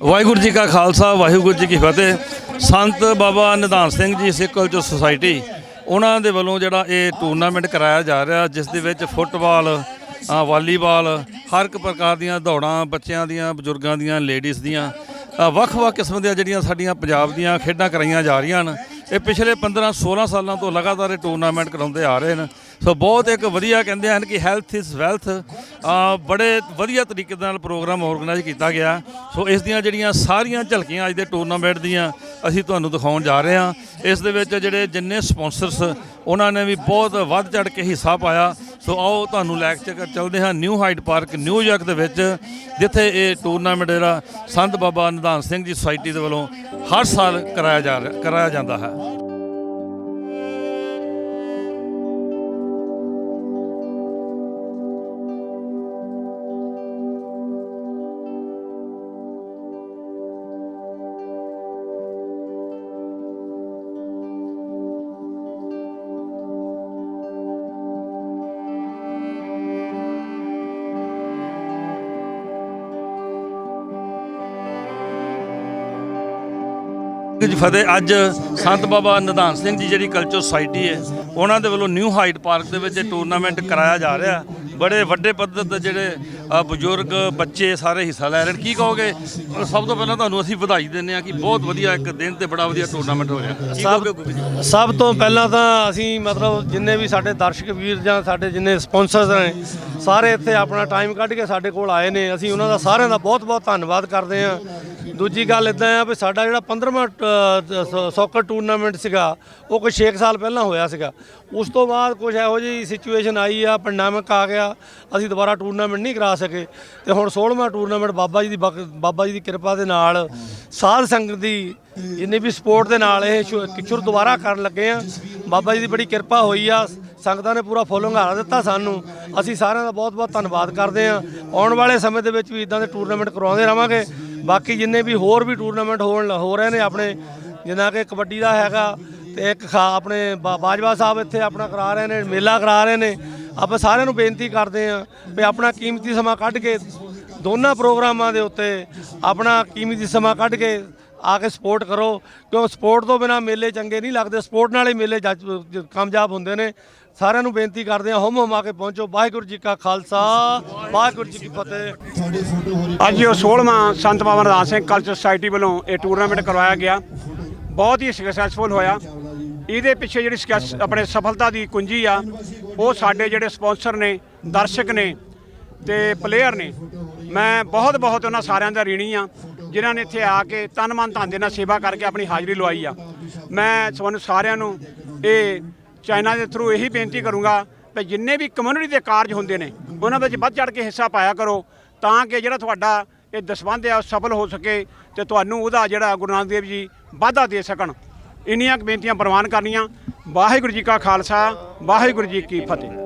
ਵਾਹਿਗੁਰੂ ਜੀ ਕਾ ਖਾਲਸਾ, ਵਾਹਿਗੁਰੂ ਜੀ ਕੀ ਫਤਿਹ। ਸੰਤ ਬਾਬਾ ਨਿਧਾਨ ਸਿੰਘ ਜੀ, ਸਿੱਖ culture society, ਉਹਨਾਂ ਦੇ ਵੱਲੋਂ ਜਿਹੜਾ ਇਹ ਟੂਰਨਾਮੈਂਟ ਕਰਾਇਆ ਜਾ ਰਿਹਾ, ਜਿਸ ਦੇ ਵਿੱਚ ਫੁੱਟਬਾਲ ਵਾਲੀਬਾਲ, ਹਰ ਇੱਕ ਪ੍ਰਕਾਰ ਦੀਆਂ ਦੌੜਾਂ, ਬੱਚਿਆਂ ਦੀਆਂ, ਬਜ਼ੁਰਗਾਂ ਦੀਆਂ, ਲੇਡੀਜ਼ ਦੀਆਂ ਵੱਖ-ਵੱਖ ਕਿਸਮ ਦੀਆਂ ਜਿਹੜੀਆਂ ਸਾਡੀਆਂ ਪੰਜਾਬ ਦੀਆਂ ਖੇਡਾਂ ਕਰਾਈਆਂ ਜਾ ਰਹੀਆਂ ਹਨ। ਇਹ ਪਿਛਲੇ 15 16 ਸਾਲਾਂ ਤੋਂ ਲਗਾਤਾਰ ਇਹ ਟੂਰਨਾਮੈਂਟ ਕਰਾਉਂਦੇ ਆ ਰਹੇ ਨੇ ਸੋ ਬਹੁਤ ਇੱਕ ਵਧੀਆ ਕਹਿੰਦੇ ਹਨ ਕਿ ਹੈਲਥ ਇਜ਼ ਵੈਲਥ ਬੜੇ ਵਧੀਆ ਤਰੀਕੇ ਦੇ ਨਾਲ ਪ੍ਰੋਗਰਾਮ ਆਰਗੇਨਾਈਜ਼ ਕੀਤਾ ਗਿਆ। ਸੋ ਇਸ ਦੀਆਂ ਜਿਹੜੀਆਂ ਸਾਰੀਆਂ ਝਲਕੀਆਂ ਅੱਜ ਦੇ ਟੂਰਨਾਮੈਂਟ ਦੀਆਂ, ਅਸੀਂ ਤੁਹਾਨੂੰ ਦਿਖਾਉਣ ਜਾ ਰਹੇ ਹਾਂ। ਇਸ ਦੇ ਵਿੱਚ ਜਿਹੜੇ ਜਿੰਨੇ ਸਪਾਂਸਰਸ ਉਹਨਾਂ ਨੇ ਵੀ ਬਹੁਤ ਵੱਧ ਚੜ ਕੇ ਹਿੱਸਾ ਪਾਇਆ। ਸੋ ਆਓ ਤੁਹਾਨੂੰ ਲੈ ਕੇ ਚੱਲਦੇ ਹਾਂ ਨਿਊ ਹਾਈਟ ਪਾਰਕ ਨਿਊਯਾਰਕ ਦੇ ਵਿੱਚ, ਜਿੱਥੇ ਇਹ ਟੂਰਨਾਮੈਂਟ ਜਿਹੜਾ ਸੰਤ ਬਾਬਾ ਨਿਧਾਨ ਸਿੰਘ ਜੀ ਸੁਸਾਇਟੀ ਦੇ ਵੱਲੋਂ ਹਰ ਸਾਲ ਕਰਾਇਆ ਜਾ ਰਿਹਾ ਕਰਾਇਆ ਜਾਂਦਾ ਹੈ। ਜੀ ਫਤਿਹ ਅੱਜ ਸੰਤ ਬਾਬਾ ਨਿਧਾਨ ਸਿੰਘ ਜੀ ਜਿਹੜੀ ਕਲਚਰ ਸੁਸਾਇਟੀ ਹੈ ਉਹਨਾਂ ਦੇ ਵੱਲੋਂ ਨਿਊ ਹਾਈਟ ਪਾਰਕ ਦੇ ਵਿੱਚ ਇਹ ਟੂਰਨਾਮੈਂਟ ਕਰਾਇਆ ਜਾ ਰਿਹਾ। ਬੜੇ ਵੱਡੇ ਪੱਧਰ ਤੇ ਜਿਹੜੇ ਬਜ਼ੁਰਗ ਬੱਚੇ ਸਾਰੇ ਹਿੱਸਾ ਲੈ ਰਹੇ ਕੀ ਕਹੋਗੇ? ਸਭ ਤੋਂ ਪਹਿਲਾਂ ਤੁਹਾਨੂੰ ਅਸੀਂ ਵਧਾਈ ਦਿੰਦੇ ਹਾਂ ਕਿ ਬਹੁਤ ਵਧੀਆ ਇੱਕ ਦਿਨ ਤੇ ਬੜਾ ਵਧੀਆ ਟੂਰਨਾਮੈਂਟ ਹੋ ਰਿਹਾ। ਕੀ ਕਹੋਗੇ ਗੁੱਗੀ ਜੀ? ਸਭ ਤੋਂ ਪਹਿਲਾਂ ਤਾਂ ਅਸੀਂ ਮਤਲਬ ਜਿੰਨੇ ਵੀ ਸਾਡੇ ਦਰਸ਼ਕ ਵੀਰ ਜਾਂ ਸਾਡੇ ਜਿੰਨੇ ਸਪਾਂਸਰਸ ਨੇ ਸਾਰੇ ਇੱਥੇ ਆਪਣਾ ਟਾਈਮ ਕੱਢ ਕੇ ਸਾਡੇ ਕੋਲ ਆਏ ਨੇ। ਅਸੀਂ ਉਹਨਾਂ ਦਾ ਸਾਰਿਆਂ ਦਾ ਬਹੁਤ-ਬਹੁਤ ਧੰਨਵਾਦ ਕਰਦੇ ਹਾਂ। ਦੂਜੀ ਗੱਲ ਇਦਾਂ ਆ ਵੀ ਸਾਡਾ ਜਿਹੜਾ 15ਵਾਂ ਸੌਕਰ ਟੂਰਨਾਮੈਂਟ ਸੀਗਾ, ਉਹ ਕੋਈ 6 ਸਾਲ ਪਹਿਲਾਂ ਹੋਇਆ ਸੀਗਾ। ਉਸ ਤੋਂ ਬਾਅਦ ਕੁਝ ਇਹੋ ਜਿਹੀ ਸਿਚੁਏਸ਼ਨ ਆਈ ਆ ਪੈਂਡੈਮਿਕ ਆ ਗਿਆ, ਅਸੀਂ ਦੁਬਾਰਾ ਟੂਰਨਾਮੈਂਟ ਨਹੀਂ ਕਰਾ ਸਕੇ। ਤੇ ਹੁਣ 16ਵਾਂ ਟੂਰਨਾਮੈਂਟ ਬਾਬਾ ਜੀ ਦੀ ਬਕ- ਬਾਬਾ ਜੀ ਦੀ ਕਿਰਪਾ ਦੇ ਨਾਲ ਸਾਧ ਸੰਗਤ ਦੀ ਜਿੰਨੀ ਵੀ ਸਪੋਰਟ ਦੇ ਨਾਲ ਇਹ ਸ਼ੁ- ਸ਼ੁਰੂ ਦੁਬਾਰਾ ਕਰਨ ਲੱਗੇ ਆ। ਬਾਬਾ ਜੀ ਦੀ ਬੜੀ ਕਿਰਪਾ ਹੋਈ ਆ, ਸੰਗਤਾਂ ਨੇ ਪੂਰਾ ਫੁੱਲ ਹੰਗਾਰਾ ਦਿੱਤਾ ਸਾਨੂੰ। ਅਸੀਂ ਸਾਰਿਆਂ ਦਾ ਬਹੁਤ-ਬਹੁਤ ਧੰਨਵਾਦ ਕਰਦੇ ਆ। ਆਉਣ ਵਾਲੇ ਸਮੇਂ ਦੇ ਵਿੱਚ ਵੀ ਇਦਾਂ ਦੇ ਟੂਰਨਾਮੈਂਟ ਕਰਵਾਉਂਦੇ ਰਵਾਂਗੇ। ਬਾਕੀ ਜਿੰਨੇ ਵੀ ਹੋਰ ਵੀ ਟੂਰਨਾਮੈਂਟ ਹੋਣ ਹੋ ਰਹੇ ਨੇ ਆਪਣੇ, ਜਿੰਨਾ ਕਿ ਕਬੱਡੀ ਦਾ ਹੈਗਾ ਤੇ ਇੱਕ ਖਾ ਆਪਣੇ ਬਾਜਵਾ ਸਾਹਿਬ ਇੱਥੇ ਆਪਣਾ ਕਰਾ ਰਹੇ ਨੇ, ਮੇਲਾ ਕਰਾ ਰਹੇ ਨੇ। ਆਪਾਂ ਸਾਰਿਆਂ ਨੂੰ ਬੇਨਤੀ ਕਰਦੇ ਆ ਵੀ ਆਪਣਾ ਕੀਮਤੀ ਸਮਾਂ ਕੱਢ ਕੇ ਦੋਨਾਂ ਪ੍ਰੋਗਰਾਮਾਂ ਦੇ ਉੱਤੇ ਆਪਣਾ ਕੀਮਤੀ ਸਮਾਂ ਕੱਢ ਕੇ ਆ ਕੇ ਸਪੋਰਟ ਕਰੋ। ਕਿਉਂ ਸਪੋਰਟ ਤੋਂ ਬਿਨਾ ਮੇਲੇ ਚੰਗੇ ਨਹੀਂ ਲੱਗਦੇ ਸਪੋਰਟ ਨਾਲ ਹੀ ਮੇਲੇ ਜ- ਕਾਮਯਾਬ ਹੁੰਦੇ ਨੇ। ਸਾਰਿਆਂ ਨੂੰ ਬੇਨਤੀ ਕਰਦੇ ਆ ਹੁਮ ਹੁਮਾ ਕੇ ਪਹੁੰਚੋ। ਵਾਹਿਗੁਰੂ ਜੀ ਕਾ ਖਾਲਸਾ, ਵਾਹਿਗੁਰੂ ਜੀ ਕੀ ਫਤਿਹ। ਅੱਜ ਉਹ 16ਵਾਂ ਸੰਤ ਬਾਬਾ ਰਦਾਸ ਸਿੰਘ ਕਲਚਰ ਸੁਸਾਇਟੀ ਵੱਲੋਂ ਇਹ ਟੂਰਨਾਮੈਂਟ ਕਰਵਾਇਆ ਗਿਆ। ਬਹੁਤ ਹੀ ਸਕਸੈਸਫੁਲ ਹੋਇਆ। ਇਹਦੇ ਪਿੱਛੇ ਜਿਹੜੀ ਸਕੈਸ- ਆਪਣੇ ਸਫਲਤਾ ਦੀ ਕੁੰਜੀ ਆ, ਉਹ ਸਾਡੇ ਜਿਹੜੇ ਸਪਾਂਸਰ ਨੇ, ਦਰਸ਼ਕ ਨੇ ਤੇ ਪਲੇਅਰ ਨੇ। ਮੈਂ ਬਹੁਤ ਬਹੁਤ ਉਹਨਾਂ ਸਾਰਿਆਂ ਦਾ ਰੀਣੀ ਆ, ਜਿਨ੍ਹਾਂ ਨੇ ਇੱਥੇ ਆ ਕੇ ਤਨ ਮਨ ਧਨ ਦੇ ਨਾਲ ਸੇਵਾ ਕਰਕੇ ਆਪਣੀ ਹਾਜ਼ਰੀ ਲਵਾਈ ਆ। ਮੈਂ ਤੁਹਾਨੂੰ ਸਾਰਿਆਂ ਨੂੰ ਇਹ ਚਾਈਨਾ ਦੇ ਥਰੂ ਇਹੀ ਬੇਨਤੀ ਕਰੂੰਗਾ ਕਿ ਜਿੰਨੇ ਵੀ ਕਮਿਊਨਿਟੀ ਦੇ ਕਾਰਜ ਹੁੰਦੇ ਨੇ, ਉਹਨਾਂ ਵਿੱਚ ਵੱਧ ਚੜ ਕੇ ਹਿੱਸਾ ਪਾਇਆ ਕਰੋ, ਤਾਂ ਕਿ ਜਿਹੜਾ ਤੁਹਾਡਾ ਇਹ ਦਸਵੰਧ ਆ ਉਹ ਸਫਲ ਹੋ ਸਕੇ ਤੇ ਤੁਹਾਨੂੰ ਉਹਦਾ ਜਿਹੜਾ ਗੁਰੂ ਨਾਨਕ ਦੇਵ ਜੀ ਵਾਧਾ ਦੇ ਸਕਣ। ਇੰਨੀਆਂ ਬੇਨਤੀਆਂ ਪ੍ਰਵਾਨ ਕਰਨੀਆਂ। ਵਾਹਿਗੁਰੂ ਜੀ ਕਾ ਖਾਲਸਾ, ਵਾਹਿਗੁਰੂ ਜੀ ਕੀ ਫਤਿਹ।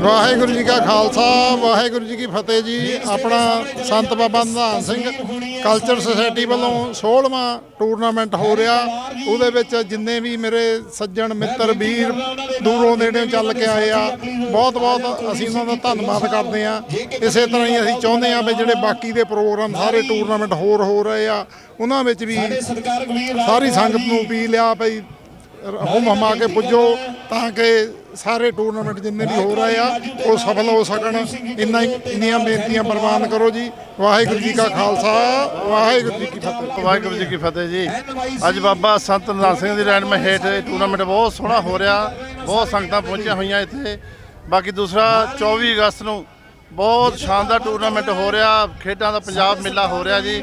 ਵਾਹਿਗੁਰੂ ਜੀ ਕਾ ਖਾਲਸਾ ਵਾਹਿਗੁਰੂ ਜੀ ਕੀ ਫਤਿਹ ਜੀ। ਆਪਣਾ ਸੰਤ ਬਾਬਾ ਨਿਧਾਨ ਸਿੰਘ ਕਲਚਰ ਸੁਸਾਇਟੀ ਵੱਲੋਂ 16ਵਾਂ ਟੂਰਨਾਮੈਂਟ ਹੋ ਰਿਹਾ। ਉਹਦੇ ਵਿੱਚ ਜਿੰਨੇ ਵੀ ਮੇਰੇ ਸੱਜਣ ਮਿੱਤਰ ਵੀਰ ਦੂਰੋਂ ਨੇੜਿਓਂ ਚੱਲ ਕੇ ਆਏ ਆ। ਬਹੁਤ ਬਹੁਤ ਅਸੀਂ ਉਹਨਾਂ ਦਾ ਧੰਨਵਾਦ ਕਰਦੇ ਆ ਇਸੇ ਤਰ੍ਹਾਂ ਹੀ ਅਸੀਂ ਚਾਹੁੰਦੇ ਆ ਵੀ ਜਿਹੜੇ ਬਾਕੀ ਦੇ ਪ੍ਰੋਗਰਾਮ ਸਾਰੇ ਟੂਰਨਾਮੈਂਟ ਹੋਰ ਹੋ ਰਹੇ ਆ ਉਹਨਾਂ ਵਿੱਚ ਵੀ ਸਾਰੀ ਸੰਗਤ ਨੂੰ ਅਪੀਲ ਆ ਭਈ ਹੁਮ ਹਮਾ ਕੇ ਪੁੱਜੋ ਤਾਂ ਕਿ ਸਾਰੇ ਟੂਰਨਾਮੈਂਟ ਜਿੰਨੇ ਵੀ ਹੋ ਰਹੇ ਆ, ਉਹ ਸਫਲ ਹੋ ਸਕਣ। ਇੰਨਾ ਹੀ ਇੰਨੀਆਂ ਬੇਨਤੀਆਂ ਪ੍ਰਵਾਨ ਕਰੋ ਜੀ। ਵਾਹਿਗੁਰੂ ਜੀ ਕਾ ਖਾਲਸਾ। ਵਾਹਿਗੁਰੂ ਜੀ ਕੀ ਫਤਿਹ। ਵਾਹਿਗੁਰੂ ਜੀ ਕੀ ਫਤਿਹ ਜੀ। ਅੱਜ ਬਾਬਾ ਸੰਤ ਨਿਧਾਨ ਸਿੰਘ ਦੀ ਰਹਿਨਮਾ ਹੇਠ ਇਹ ਟੂਰਨਾਮੈਂਟ ਬਹੁਤ ਸੋਹਣਾ ਹੋ ਰਿਹਾ। ਬਹੁਤ ਸੰਗਤਾਂ ਪਹੁੰਚੀਆਂ ਹੋਈਆਂ ਇੱਥੇ। ਬਾਕੀ ਦੂਸਰਾ 24 ਅਗਸਤ ਨੂੰ ਬਹੁਤ ਸ਼ਾਨਦਾਰ ਟੂਰਨਾਮੈਂਟ ਹੋ ਰਿਹਾ। ਖੇਡਾਂ ਦਾ ਪੰਜਾਬ ਮੇਲਾ ਹੋ ਰਿਹਾ ਜੀ।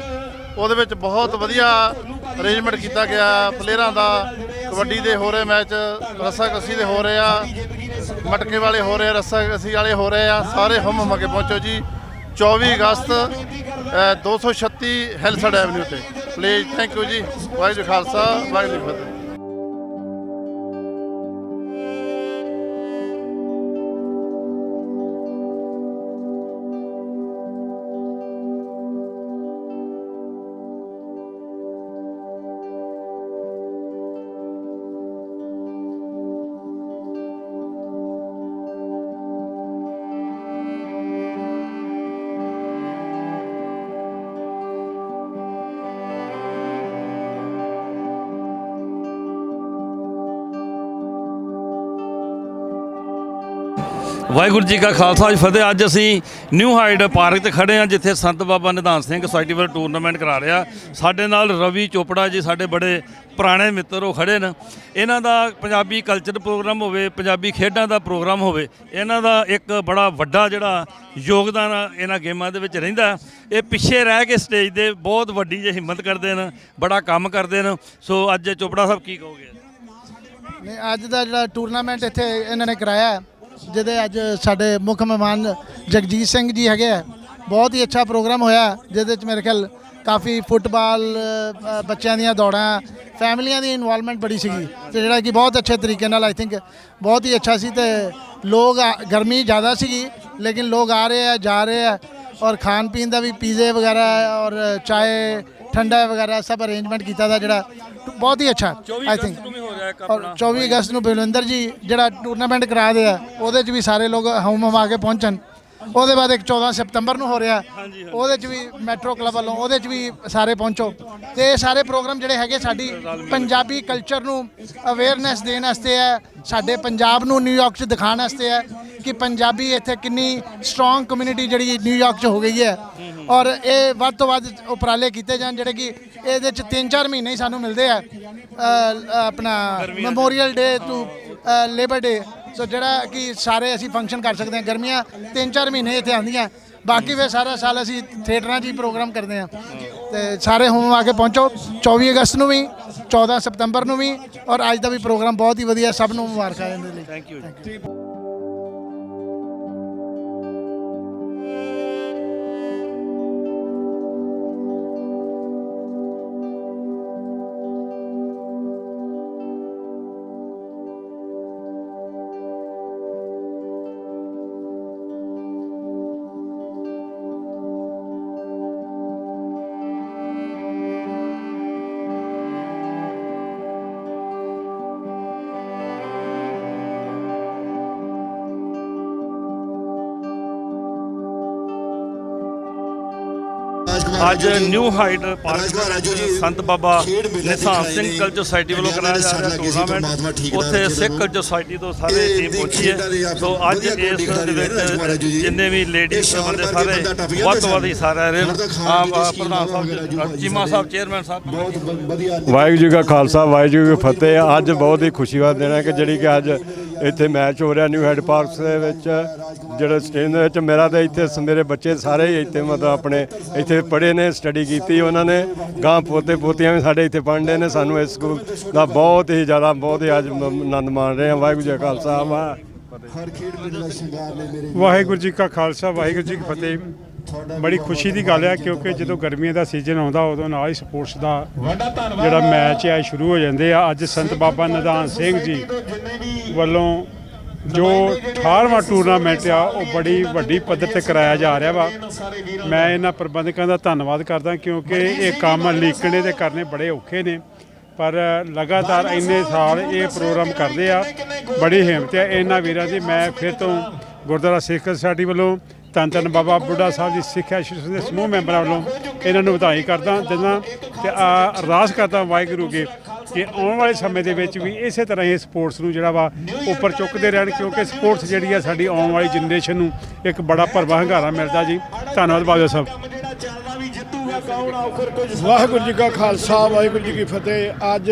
ਉਹਦੇ ਵਿੱਚ ਬਹੁਤ ਵਧੀਆ ਅਰੇਂਜਮੈਂਟ ਕੀਤਾ ਗਿਆ। ਪਲੇਅਰਾਂ ਦਾ ਕਬੱਡੀ ਦੇ ਹੋ ਰਹੇ ਮੈਚ ਰੱਸਾ ਕੱਸੀ ਦੇ ਹੋ ਰਹੇ ਆ ਮਟਕੇ ਵਾਲੇ ਹੋ ਰਹੇ ਆ ਰੱਸਾ ਕੱਸੀ ਵਾਲੇ ਹੋ ਰਹੇ ਆ ਸਾਰੇ ਹਮ ਹਮ ਕੇ ਪਹੁੰਚੋ ਜੀ। 24 ਅਗਸਤ ਅ, 236 ਹੈਲਸਡ ਐਵਨਿਊ ਤੇ। Please thank you ji. Waheguru Khalsa Waheguru ਫਤਿਹ। ਵਾਹਿਗੁਰੂ ਜੀ ਕਾ ਖਾਲਸਾ ਜੀ ਫਤਿਹ, ਅੱਜ ਅਸੀਂ ਨਿਊ ਹਾਈਡ ਪਾਰਕ ਤੇ ਖੜੇ ਹਾਂ, ਜਿੱਥੇ ਸੰਤ ਬਾਬਾ ਨਿਧਾਨ ਸਿੰਘ ਸੁਸਾਇਟੀ ਵੱਲੋਂ ਟੂਰਨਾਮੈਂਟ ਕਰਾ ਰਿਹਾ। ਸਾਡੇ ਨਾਲ ਰਵੀ ਚੋਪੜਾ ਜੀ, ਸਾਡੇ ਬੜੇ ਪੁਰਾਣੇ ਮਿੱਤਰ ਉਹ ਖੜੇ ਨੇ। ਇਹਨਾਂ ਦਾ ਪੰਜਾਬੀ ਕਲਚਰ ਪ੍ਰੋਗਰਾਮ ਹੋਵੇ, ਪੰਜਾਬੀ ਖੇਡਾਂ ਦਾ ਪ੍ਰੋਗਰਾਮ ਹੋਵੇ, ਇਹਨਾਂ ਦਾ ਇੱਕ ਬੜਾ ਵੱਡਾ ਜਿਹੜਾ ਯੋਗਦਾਨ ਇਹਨਾਂ ਗੇਮਾਂ ਦੇ ਵਿੱਚ ਰਹਿੰਦਾ ਇਹ ਪਿੱਛੇ ਰਹਿ ਕੇ ਸਟੇਜ ਦੇ ਬਹੁਤ ਵੱਡੀ ਜਿਹੀ ਹਿੰਮਤ ਕਰਦੇ ਨੇ, ਬੜਾ ਕੰਮ ਕਰਦੇ ਨੇ। ਸੋ ਅੱਜ ਚੋਪੜਾ ਸਾਹਿਬ ਕੀ ਕਹੋਗੇ? ਨਹੀਂ, ਅੱਜ ਦਾ ਜਿਹੜਾ ਟੂਰਨਾਮੈਂਟ ਇੱਥੇ ਇਹਨਾਂ ਨੇ ਕਰਾਇਆ ਜਿਹਦੇ ਅੱਜ ਸਾਡੇ ਮੁੱਖ ਮਹਿਮਾਨ ਜਗਜੀਤ ਸਿੰਘ ਜੀ ਹੈਗੇ ਆ। ਬਹੁਤ ਹੀ ਅੱਛਾ ਪ੍ਰੋਗਰਾਮ ਹੋਇਆ, ਜਿਹਦੇ ਵਿੱਚ ਮੇਰੇ ਖਿਆਲ ਕਾਫੀ ਫੁੱਟਬਾਲ ਬੱਚਿਆਂ ਦੀਆਂ ਦੌੜਾਂ, ਫੈਮਲੀਆਂ ਦੀ ਇਨਵੋਲਵਮੈਂਟ ਬੜੀ ਸੀਗੀ ਤੇ ਜਿਹੜਾ ਕਿ ਬਹੁਤ ਅੱਛੇ ਤਰੀਕੇ ਨਾਲ ਆਈ ਥਿੰਕ ਬਹੁਤ ਹੀ ਅੱਛਾ ਸੀ ਤੇ ਲੋਕ ਗਰਮੀ ਜ਼ਿਆਦਾ ਸੀਗੀ, ਲੇਕਿਨ ਲੋਕ ਆ ਰਹੇ ਆ, ਜਾ ਰਹੇ ਆ ਔਰ ਖਾਣ ਪੀਣ ਦਾ ਵੀ ਪੀਜ਼ੇ ਵਗੈਰਾ ਔਰ ਚਾਏ ਠੰਡਾ ਵਗੈਰਾ ਸਭ ਅਰੇਂਜਮੈਂਟ ਕੀਤਾ ਦਾ ਜਿਹੜਾ ਬਹੁਤ ਹੀ ਅੱਛਾ ਆਈ ਥਿੰਕ ਹੋ ਰਿਹਾ ਔਰ 24 ਅਗਸਤ ਨੂੰ ਬਲਵਿੰਦਰ ਜੀ ਜਿਹੜਾ ਟੂਰਨਾਮੈਂਟ ਕਰਾ ਆ ਉਹਦੇ 'ਚ ਵੀ ਸਾਰੇ ਲੋਕ ਹਮ ਹਮਾ ਕੇ ਪਹੁੰਚਣ। ਉਹਦੇ ਬਾਅਦ ਇੱਕ 14 ਸਤੰਬਰ ਨੂੰ ਹੋ ਰਿਹਾ ਉਹਦੇ 'ਚ ਵੀ ਮੈਟਰੋ ਕਲੱਬ ਵੱਲੋਂ ਉਹਦੇ 'ਚ ਵੀ ਸਾਰੇ ਪਹੁੰਚੋ। ਤੇ ਇਹ ਸਾਰੇ ਪ੍ਰੋਗਰਾਮ ਜਿਹੜੇ ਹੈਗੇ ਸਾਡੀ ਪੰਜਾਬੀ ਕਲਚਰ ਨੂੰ ਅਵੇਅਰਨੈਸ ਦੇਣ ਵਾਸਤੇ ਹੈ। ਸਾਡੇ ਪੰਜਾਬ ਨੂੰ ਨਿਊਯਾਰਕ 'ਚ ਦਿਖਾਉਣ ਵਾਸਤੇ ਹੈ ਕਿ ਪੰਜਾਬੀ ਇੱਥੇ ਕਿੰਨੀ ਸਟਰੋਂਗ ਕਮਿਊਨਿਟੀ ਜਿਹੜੀ ਨਿਊਯਾਰਕ 'ਚ ਹੋ ਗਈ ਹੈ। ਔਰ ਇਹ ਵੱਧ ਤੋਂ ਵੱਧ ਉਪਰਾਲੇ ਕੀਤੇ ਜਾਣ ਜਿਹੜੇ ਕਿ ਇਹਦੇ 'ਚ 3-4 ਮਹੀਨੇ ਹੀ ਸਾਨੂੰ ਮਿਲਦੇ ਆ। ਆਪਣਾ memorial day to labour day so ਜਿਹੜਾ ਕਿ ਸਾਰੇ ਅਸੀਂ ਫੰਕਸ਼ਨ ਕਰ ਸਕਦੇ ਹਾਂ ਗਰਮੀਆਂ 3-4 ਮਹੀਨੇ ਇੱਥੇ ਆਉਂਦੀਆਂ। ਬਾਕੀ ਵੇ ਸਾਰਾ ਸਾਲ ਅਸੀਂ ਥੀਏਟਰਾਂ 'ਚ ਹੀ ਪ੍ਰੋਗਰਾਮ ਕਰਦੇ ਹਾਂ। ਤੇ ਸਾਰੇ ਹੁਣ ਆ ਕੇ ਪਹੁੰਚੋ 24 ਅਗਸਤ ਨੂੰ ਵੀ 14 ਸਤੰਬਰ ਨੂੰ ਵੀ ਔਰ ਅੱਜ ਦਾ ਵੀ ਪ੍ਰੋਗਰਾਮ ਬਹੁਤ ਹੀ ਵਧੀਆ ਸਭ ਨੂੰ ਮੁਬਾਰਕਾਂ ਇਹਦੇ ਲਈ। ਥੈਂਕ ਯੂ ਅੱਜ New Hyde Park Sant Baba Nidhan Singh culture society ਵੱਲੋਂ ਕਰਾਇਆ ਜਾ ਰਿਹਾ ਟੂਰਨਾਮੈਂਟ ਉੱਥੇ ਸਿੱਖ ਕਲਚਰ ਸੁਸਾਇਟੀ ਤੋਂ ਸਾਰੇ ਟੀਮ ਪਹੁੰਚੀ ਹੈ। ਸੋ ਅੱਜ ਇਸ ਦੇ ਵਿੱਚ ਜਿੰਨੇ ਵੀ ਲੇਡੀਜ਼ ਬੰਦੇ ਸਾਰੇ ਵੱਧ ਤੋਂ ਵੱਧ ਹੀ ਸਾਰੇ ਰਹੇ ਅ, ਪ੍ਰਧਾਨ ਸਾਹਿਬ ਚੀਮਾ ਸਾਹਿਬ ਚੇਅਰਮੈਨ ਸਾਹਿਬ ਵਾਹਿਗੁਰੂ ਜੀ ਕਾ ਖਾਲਸਾ ਵਾਹਿਗੁਰੂ ਜੀ ਕੀ ਫਤਿਹ। ਅੱਜ ਬਹੁਤ ਹੀ ਖੁਸ਼ੀ ਵਾਲਾ ਦਿਨ ਹੈ ਕਿ ਜਿਹੜੀ ਕਿ ਅੱਜ ਇੱਥੇ ਮੈਚ ਹੋ ਰਿਹਾ ਨਿਊ ਹੈਡ ਪਾਰਕਸ ਦੇ ਵਿੱਚ। ਜਿਹੜਾ ਸਟੇਡੀਅਮ ਦੇ ਵਿੱਚ ਮੇਰਾ ਤਾਂ ਇੱਥੇ ਸ- ਮੇਰੇ ਬੱਚੇ ਸਾਰੇ ਹੀ ਇੱਥੇ ਮਤਲਬ ਆਪਣੇ ਇੱਥੇ ਪੜ੍ਹੇ ਨੇ ਸਟੱਡੀ ਕੀਤੀ ਉਹਨਾਂ ਨੇ। ਗਾਂ ਪੋਤੇ ਪੋਤੀਆਂ ਵੀ ਸਾਡੇ ਇੱਥੇ ਪੜ੍ਹਦੇ ਨੇ। ਸਾਨੂੰ ਇਸ ਸਕੂਲ ਦਾ ਬਹੁਤ ਹੀ ਜ਼ਿਆਦਾ ਬਹੁਤ ਹੀ ਅੱਜ ਆਨੰਦ ਮਾਣ ਰਹੇ ਹਾਂ। ਵਾਹਿਗੁਰੂ ਜੀ ਕਾ ਖਾਲਸਾ ਵਾਹ। ਵਾਹਿਗੁਰੂ ਜੀ ਕਾ ਖਾਲਸਾ ਵਾਹਿਗੁਰੂ ਜੀ ਕੀ ਫਤਿਹ। ਬੜੀ ਖੁਸ਼ੀ ਦੀ ਗੱਲ ਹੈ ਕਿਉਂਕਿ ਜਦੋਂ ਗਰਮੀਆਂ ਦਾ ਸੀਜ਼ਨ ਆਉਂਦਾ ਉਦੋਂ ਨਾਲ ਹੀ ਸਪੋਰਟਸ ਦਾ ਜਿਹੜਾ ਮੈਚ ਹੈ ਸ਼ੁਰੂ ਹੋ ਜਾਂਦੇ ਆ। ਅੱਜ ਸੰਤ ਬਾਬਾ ਨਿਧਾਨ ਸਿੰਘ ਜੀ ਵੱਲੋਂ ਜੋ 18ਵਾਂ ਟੂਰਨਾਮੈਂਟ ਆ ਉਹ ਬੜੀ ਵੱਡੀ ਪੱਧਰ ਤੇ ਕਰਾਇਆ ਜਾ ਰਿਹਾ ਵਾ। ਮੈਂ ਇਹਨਾਂ ਪ੍ਰਬੰਧਕਾਂ ਦਾ ਧੰਨਵਾਦ ਕਰਦਾ ਕਿਉਂਕਿ ਇਹ ਕੰਮ ਲੀਕਣੇ ਤੇ ਕਰਨੇ ਬੜੇ ਔਖੇ ਨੇ ਪਰ ਲਗਾਤਾਰ ਇੰਨੇ ਸਾਲ ਇਹ ਪ੍ਰੋਗਰਾਮ ਕਰਦੇ ਆ ਬੜੀ ਹਿੰਮਤ ਹੈ। ਇਹਨਾਂ ਵੀਰਾਂ ਦੀ ਮੈਂ ਫਿਰ ਤੋਂ ਗੁਰਦੁਆਰਾ ਸਿੱਖ ਸੁਸਾਇਟੀ ਵੱਲੋਂ ਧੰਨ ਧੰਨ ਬਾਬਾ ਬੁੱਢਾ ਸਾਹਿਬ ਦੀ ਸਿੱਖਿਆ ਸ਼ਿਸ਼ ਦੇ ਸਮੂਹ ਮੈਂਬਰਾਂ ਵੱਲੋਂ ਇਹਨਾਂ ਨੂੰ ਵਧਾਈ ਕਰਦਾ ਦਿੰਦਾ ਤੇ ਆ ਅਰਦਾਸ ਕਰਦਾ ਵਾਹਿਗੁਰੂ ਅੱਗੇ ਕਿ ਆਉਣ ਵਾਲੇ ਸਮੇਂ ਦੇ ਵਿੱਚ ਵੀ ਇਸੇ ਤਰ੍ਹਾਂ ਹੀ ਸਪੋਰਟਸ ਨੂੰ ਜਿਹੜਾ ਵਾ ਉੱਪਰ ਚੁੱਕਦੇ ਰਹਿਣ, ਕਿਉਂਕਿ ਸਪੋਰਟਸ ਜਿਹੜੀ ਆ ਸਾਡੀ ਆਉਣ ਵਾਲੀ ਜਨਰੇਸ਼ਨ ਨੂੰ ਇੱਕ ਬੜਾ ਭਰਵਾ ਹੰਗਾਰਾ ਮਿਲਦਾ ਜੀ। ਧੰਨਵਾਦ ਬਾਜਵਾ ਸਾਹਿਬ। ਵਾਹਿਗੁਰੂ ਜੀ ਕਾ ਖਾਲਸਾ, ਵਾਹਿਗੁਰੂ ਜੀ ਕੀ ਫਤਿਹ। ਅੱਜ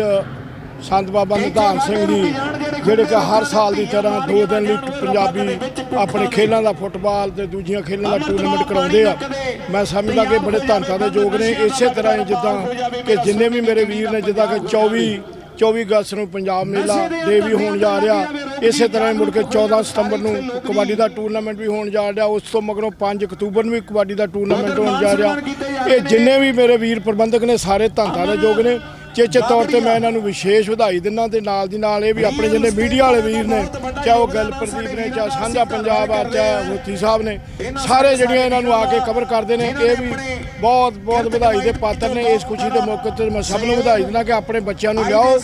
ਸੰਤ ਬਾਬਾ ਨਿਧਾਨ ਸਿੰਘ ਜੀ ਜਿਹੜੇ ਕਿ ਹਰ ਸਾਲ ਦੀ ਤਰ੍ਹਾਂ ਦੋ ਦਿਨ ਲਈ ਪੰਜਾਬੀ ਆਪਣੇ ਖੇਲਾਂ ਦਾ ਫੁੱਟਬਾਲ ਤੇ ਦੂਜੀਆਂ ਖੇਲਾਂ ਦਾ ਟੂਰਨਾਮੈਂਟ ਕਰਾਉਂਦੇ ਆ। ਮੈਂ ਸਮਝਦਾ ਕਿ ਬੜੇ ਧੰਨਤਾ ਦੇ ਯੋਗ ਨੇ। ਇਸੇ ਤਰ੍ਹਾਂ ਜਿੱਦਾਂ ਕਿ ਜਿੰਨੇ ਵੀ ਮੇਰੇ ਵੀਰ ਨੇ ਜਿੱਦਾਂ ਕਿ 24 24 ਅਗਸਤ ਨੂੰ ਪੰਜਾਬ ਮੇਲਾ ਡੇ ਵੀ ਹੋਣ ਜਾ ਰਿਹਾ। ਇਸੇ ਤਰ੍ਹਾਂ ਹੀ ਮੁੜ ਕੇ 14 ਸਤੰਬਰ ਨੂੰ ਕਬੱਡੀ ਦਾ ਟੂਰਨਾਮੈਂਟ ਵੀ ਹੋਣ ਜਾ ਰਿਹਾ। ਉਸ ਤੋਂ ਮਗਰੋਂ 5 ਅਕਤੂਬਰ ਨੂੰ ਵੀ ਕਬੱਡੀ ਦਾ ਟੂਰਨਾਮੈਂਟ ਹੋਣ ਜਾ ਰਿਹਾ। ਇਹ ਜਿੰਨੇ ਵੀ ਮੇਰੇ ਵੀਰ ਪ੍ਰਬੰਧਕ ਨੇ ਸਾਰੇ ਧੰਦਾ ਦੇ ਯੋਗ ਨੇ। ਚੇਚੇ ਤੌਰ ਤੇ ਮੈਂ ਇਹਨਾਂ ਨੂੰ ਵਿਸ਼ੇਸ਼ ਵਧਾਈ ਦਿੰਦਾ ਤੇ ਨਾਲ ਦੀ ਨਾਲ ਇਹ ਵੀ ਆਪਣੇ ਜਿੰਨੇ ਮੀਡੀਆ ਵਾਲੇ ਵੀਰ ਨੇ ਚਾਹੇ ਉਹ ਗੱਲ ਪ੍ਰਦੀਪ ਨੇ ਚਾਹੇ ਸਾਂਝਾ ਪੰਜਾਬ ਆ ਚਾਹੇ ਮੋਤੀ ਸਾਹਿਬ ਨੇ ਸਾਰੇ ਜਿਹੜੀਆਂ ਇਹਨਾਂ ਨੂੰ ਆ ਕੇ ਕਵਰ ਕਰਦੇ ਨੇ ਇਹ ਵੀ ਬਹੁਤ ਬਹੁਤ ਵਧਾਈ ਦੇ ਪਾਤਰ ਨੇ। ਇਸ ਖੁਸ਼ੀ ਦੇ ਮੌਕੇ ਤੇ ਮੈਂ ਸਭ ਨੂੰ ਵਧਾਈ ਦਿੰਦਾ ਕਿ ਆਪਣੇ ਬੱਚਿਆਂ ਨੂੰ ਲਿਆਓ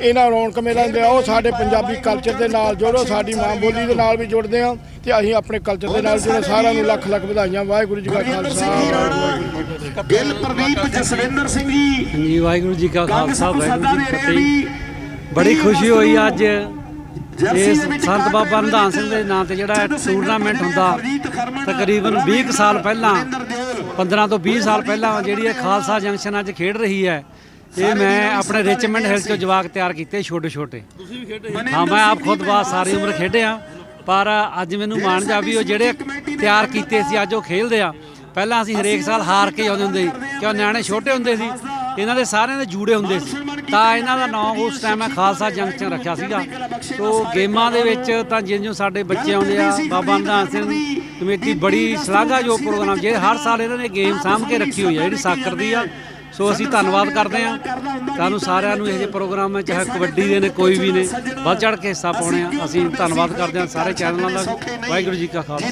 ਇਹਨਾਂ ਰੌਣਕ ਮੇਲਾ ਲਿਆਓ ਸਾਡੇ ਪੰਜਾਬੀ ਕਲਚਰ ਦੇ ਨਾਲ ਜੋੜੋ ਸਾਡੀ ਮਾਂ ਬੋਲੀ ਦੇ ਨਾਲ ਵੀ ਜੁੜਦੇ ਆ ਤੇ ਅਸੀਂ ਆਪਣੇ ਕਲਚਰ ਦੇ ਨਾਲ ਜੁੜੇ ਸਾਰਿਆਂ ਨੂੰ ਲੱਖ ਲੱਖ ਵਧਾਈਆਂ ਵਾਹਿਗੁਰੂ ਜੀ ਕਾ ਖਾਲਸਾ ਵਾਹਿਗੁਰੂ ਜੀ ਕੀ ਫਤਿਹ। ਗਿੱਲ ਪ੍ਰਦੀਪ ਜਸਵਿੰਦਰ ਸਿੰਘ ਜੀ। ਜੀ ਵਾਹਿਗੁਰੂ ਜੀ ਕਾ ਖਾਲਸਾ ਵਾਹਿਗੁਰੂ ਜੀ ਫਤਿਹ। ਬੜੀ ਖੁਸ਼ੀ ਹੋਈ ਅੱਜ। ਇਸ ਸੰਤ ਬਾਬਾ ਨਿਧਾਨ ਸਿੰਘ ਦੇ ਨਾਂ ਤੇ ਜਿਹੜਾ ਟੂਰਨਾਮੈਂਟ ਹੁੰਦਾ ਤਕਰੀਬਨ 20 ਕੁ ਸਾਲ ਪਹਿਲਾਂ 15 ਤੋਂ 20 ਸਾਲ ਪਹਿਲਾਂ ਜਿਹੜੀ ਇਹ ਖਾਲਸਾ ਜੰਕਸ਼ਨ ਅੱਜ ਖੇਡ ਰਹੀ ਹੈ ਇਹ ਮੈਂ ਆਪਣੇ ਰਿਚਮੈਂਡ ਹਿਲਸ ਤੋਂ ਜਵਾਕ ਤਿਆਰ ਕੀਤੇ ਛੋਟੇ ਛੋਟੇ। ਤੁਸੀਂ ਵੀ ਖੇਡੇ ਹਾਂ ਮੈਂ ਆਪ ਖੁਦ ਬਾਤ ਸਾਰੀ ਉਮਰ ਖੇਡਿਆ ਪਰ ਅੱਜ ਮੈਨੂੰ ਮਾਣ ਜਾ ਵੀ ਉਹ ਜਿਹੜੇ ਤਿਆਰ ਕੀਤੇ ਸੀ ਅੱਜ ਉਹ ਖੇਡਦੇ ਆ। ਪਹਿਲਾਂ ਅਸੀਂ ਹਰੇਕ ਸਾਲ ਹਾਰ ਕੇ ਆਉਂਦੇ ਹੁੰਦੇ ਸੀ ਕਿਉਂ ਨਿਆਣੇ ਛੋਟੇ ਹੁੰਦੇ ਸੀ ਇਹਨਾਂ ਦੇ ਸਾਰਿਆਂ ਦੇ ਜੂੜੇ ਹੁੰਦੇ ਸੀ। ਤਾਂ ਇਹਨਾਂ ਦਾ ਨਾਮ ਉਸ ਟਾਈਮ ਮੈਂ ਖਾਲਸਾ ਜੰਕਸ਼ਨ ਰੱਖਿਆ ਸੀਗਾ। ਤੋ ਗੇਮਾਂ ਦੇ ਵਿੱਚ ਤਾਂ ਜਿਉਂ ਸਾਡੇ ਬੱਚੇ ਆਉਂਦੇ ਆ ਬਾਬਾ ਨਿਧਾਨ ਸਿੰਘ ਕਮੇਟੀ ਬੜੀ ਸ਼ਲਾਘਾਯੋਗ ਪ੍ਰੋਗਰਾਮ ਜੇ ਹਰ ਸਾਲ ਇਹਨਾਂ ਨੇ ਗੇਮ ਸਾਂਭ ਕੇ ਰੱਖੀ ਹੋਈ ਹੈ ਜਿਹੜੀ ਸਾਕਰ ਦੀ ਆ। ਸੋ ਅਸੀਂ ਧੰਨਵਾਦ ਕਰਦੇ ਹਾਂ। ਤੁਹਾਨੂੰ ਸਾਰਿਆਂ ਨੂੰ ਇਹ ਜਿਹੇ ਪ੍ਰੋਗਰਾਮ ਚਾਹੇ ਕਬੱਡੀ ਦੇ ਨੇ ਕੋਈ ਵੀ ਨੇ ਵੱਧ ਚੜ ਕੇ ਹਿੱਸਾ ਪਾਉਣੇ ਆ। ਅਸੀਂ ਧੰਨਵਾਦ ਕਰਦੇ ਹਾਂ ਸਾਰੇ ਚੈਨਲਾਂ ਦਾ। ਵਾਹਿਗੁਰੂ ਜੀ ਕਾ ਖਾਲਸਾ।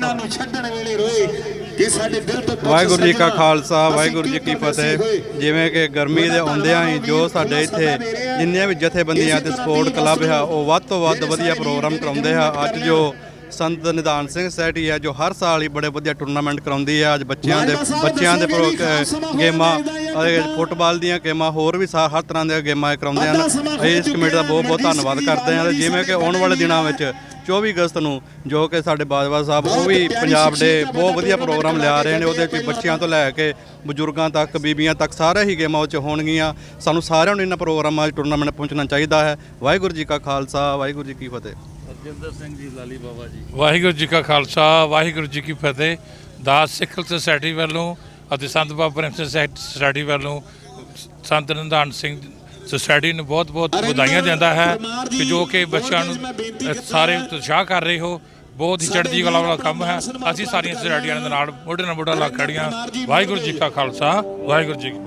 ਵਾਹਿਗੁਰੂ ਜੀ ਕਾ ਖਾਲਸਾ ਵਾਹਿਗੁਰੂ ਜੀ ਕੀ ਫਤਿਹ। ਜਿਵੇਂ ਕਿ ਗਰਮੀ ਦੇ ਆਉਂਦਿਆਂ ਹੀ ਜੋ ਸਾਡੇ ਇੱਥੇ ਜਿੰਨੀਆਂ ਵੀ ਜਥੇਬੰਦੀਆਂ ਤੇ ਸਪੋਰਟ ਕਲੱਬ ਆ ਉਹ ਵੱਧ ਤੋਂ ਵੱਧ ਵਧੀਆ ਪ੍ਰੋਗਰਾਮ ਕਰਾਉਂਦੇ ਆ। ਅੱਜ ਜੋ ਸੰਤ ਨਿਧਾਨ ਸਿੰਘ ਸੋਸਾਇਟੀ ਹੈ ਜੋ ਹਰ ਸਾਲ ਹੀ ਬੜੇ ਵਧੀਆ ਟੂਰਨਾਮੈਂਟ ਕਰਾਉਂਦੀ ਹੈ ਅੱਜ ਬੱਚਿਆਂ ਦੇ ਬੱਚਿਆਂ ਦੇ ਪ੍ਰੋ- ਅਹ ਫੁੱਟਬਾਲ ਦੀਆਂ ਗੇਮਾਂ ਹੋਰ ਵੀ ਸਾ- ਹਰ ਤਰ੍ਹਾਂ ਦੀਆਂ ਗੇਮਾਂ ਇਹ ਕਰਾਉਂਦੇ ਹਨ। ਅਸੀਂ ਇਸ ਕਮੇਟੀ ਦਾ ਬਹੁਤ ਬਹੁਤ ਧੰਨਵਾਦ ਕਰਦੇ ਹਾਂ ਤੇ ਜਿਵੇਂ ਕਿ ਆਉਣ ਵਾਲੇ ਦਿਨਾਂ ਵਿੱਚ 24 ਅਗਸਤ ਨੂੰ ਜੋ ਕਿ ਸਾਡੇ ਬਾਜਵਾ ਸਾਹਿਬ ਉਹ ਵੀ ਪੰਜਾਬ ਦੇ ਬਹੁਤ ਵਧੀਆ ਪ੍ਰੋਗਰਾਮ ਲਿਆ ਰਹੇ ਨੇ ਉਹਦੇ ਵਿੱਚ ਬੱਚਿਆਂ ਤੋਂ ਲੈ ਕੇ ਬਜ਼ੁਰਗਾਂ ਤੱਕ ਬੀਬੀਆਂ ਤੱਕ ਸਾਰੇ ਹੀ ਗੇਮਾਂ ਉਹ 'ਚ ਹੋਣਗੀਆਂ। ਸਾਨੂੰ ਸਾਰਿਆਂ ਨੂੰ ਇਹਨਾਂ ਪ੍ਰੋਗਰਾਮਾਂ 'ਚ ਟੂਰਨਾਮੈਂਟ ਪਹੁੰਚਣਾ ਚਾਹੀਦਾ ਹੈ। ਵਾਹਿਗੁਰੂ ਜੀ ਕਾ ਖਾਲਸਾ ਵਾਹਿਗੁਰੂ ਜੀ ਕੀ ਫਤਿਹ। ਹਰਜਿੰਦਰ ਸਿੰਘ ਜੀ ਲਾਲੀ ਬਾਬਾ ਜੀ। ਵਾਹਿਗੁਰੂ ਜੀ ਕਾ ਖਾਲਸਾ ਵਾਹਿਗੁਰੂ ਜੀ ਕੀ ਫਤਿਹ। ਦਾਸ ਸਿੱਖ ਸੁਸਾਇਟੀ ਵੱਲੋਂ ਅਤੇ ਸੰਤ ਬਾਬਾ ਪ੍ਰੇਮ ਸਿੰਘ ਸੁਸਾਇਟੀ ਵੱਲੋਂ ਸੰਤ ਨਿਧਾਨ ਸਿੰਘ ਸੁਸਾਇਟੀ ਨੂੰ ਬਹੁਤ ਬਹੁਤ ਵਧਾਈਆਂ ਦਿੰਦਾ ਹੈ ਕਿ ਜੋ ਕਿ ਬੱਚਿਆਂ ਨੂੰ ਸਾਰੇ ਉਤਸ਼ਾਹ ਕਰ ਰਹੇ ਹੋ ਬਹੁਤ ਹੀ ਚੜ੍ਹਦੀ ਕਲਾ ਵਾਲਾ ਕੰਮ ਹੈ। ਅਸੀਂ ਸਾਰੀਆਂ ਸੁਸਾਇਟੀਆਂ ਦੇ ਨਾਲ ਮੋਢੇ ਨਾਲ ਮੋਢਾ ਲਾ ਖੜੀਆਂ ਵਾਹਿਗੁਰੂ ਜੀ ਕਾ ਖਾਲਸਾ ਵਾਹਿਗੁਰੂ ਜੀ ਕੀ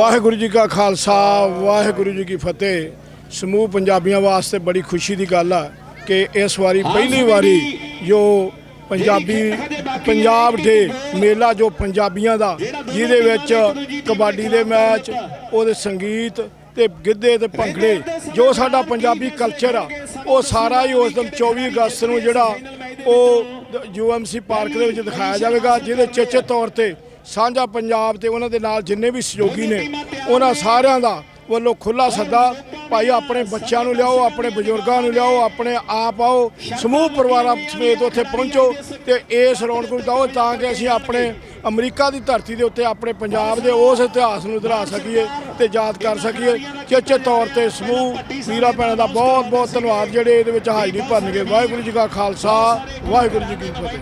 ਵਾਹਿਗੁਰੂ ਜੀ ਕਾ ਖਾਲਸਾ ਵਾਹਿਗੁਰੂ ਜੀ ਕੀ ਫਤਿਹ। ਸਮੂਹ ਪੰਜਾਬੀਆਂ ਵਾਸਤੇ ਬੜੀ ਖੁਸ਼ੀ ਦੀ ਗੱਲ ਆ ਕਿ ਇਸ ਵਾਰੀ ਪਹਿਲੀ ਵਾਰੀ ਜੋ। ਪੰਜਾਬੀ ਪੰਜਾਬ ਦੇ ਮੇਲਾ ਜੋ ਪੰਜਾਬੀਆਂ ਦਾ ਜਿਹਦੇ ਵਿੱਚ ਕਬੱਡੀ ਦੇ ਮੈਚ ਉਹਦੇ ਸੰਗੀਤ ਤੇ ਗਿੱਧੇ ਤੇ ਭੰਗੜੇ ਜੋ ਸਾਡਾ ਪੰਜਾਬੀ ਕਲਚਰ ਆ ਉਹ ਸਾਰਾ ਹੀ ਉਸ ਦਿਨ 24 ਅਗਸਤ ਨੂੰ ਜਿਹੜਾ ਉਹ ਯੂਐਮਸੀ ਪਾਰਕ ਦੇ ਵਿੱਚ ਦਿਖਾਇਆ ਜਾਵੇਗਾ ਜਿਹਦੇ ਚੇਚੇ ਤੌਰ ਤੇ ਸਾਂਝਾ ਪੰਜਾਬ ਤੇ ਉਹਨਾਂ ਦੇ ਨਾਲ ਜਿੰਨੇ ਵੀ ਸਹਿਯੋਗੀ ਨੇ ਉਹਨਾਂ ਸਾਰਿਆਂ ਦਾ ਵੱਲੋਂ ਖੁੱਲਾ ਸੱਦਾ। ਭਾਈ ਆਪਣੇ ਬੱਚਿਆਂ ਨੂੰ ਲਿਆਓ ਆਪਣੇ ਬਜ਼ੁਰਗਾਂ ਨੂੰ ਲਿਆਓ ਆਪਣੇ ਆਪ ਆਓ ਸਮੂਹ ਪਰਿਵਾਰਾਂ ਸਮੇਤ ਉੱਥੇ ਪਹੁੰਚੋ ਤੇ ਇਸ ਰੌਣਕ ਨੂੰ ਦਿਓ ਤਾਂ ਕਿ ਅਸੀਂ ਆਪਣੇ ਅਮਰੀਕਾ ਦੀ ਧਰਤੀ ਦੇ ਉੱਤੇ ਆਪਣੇ ਪੰਜਾਬ ਦੇ ਉਸ ਇਤਿਹਾਸ ਨੂੰ ਦੁਹਰਾ ਸਕੀਏ ਤੇ ਯਾਦ ਕਰ ਸਕੀਏ ਚੇਚੇ ਤੌਰ ਤੇ ਸਮੂਹ ਵੀਰਾਂ ਭੈਣਾਂ ਦਾ ਬਹੁਤ ਬਹੁਤ ਧੰਨਵਾਦ ਜਿਹੜੇ ਇਹਦੇ ਵਿੱਚ ਹਾਜ਼ਰੀ ਭਰਨਗੇ। ਵਾਹਿਗੁਰੂ ਜੀ ਕਾ ਖਾਲਸਾ ਵਾਹਿਗੁਰੂ ਜੀ ਕੀ ਫਤਿਹ।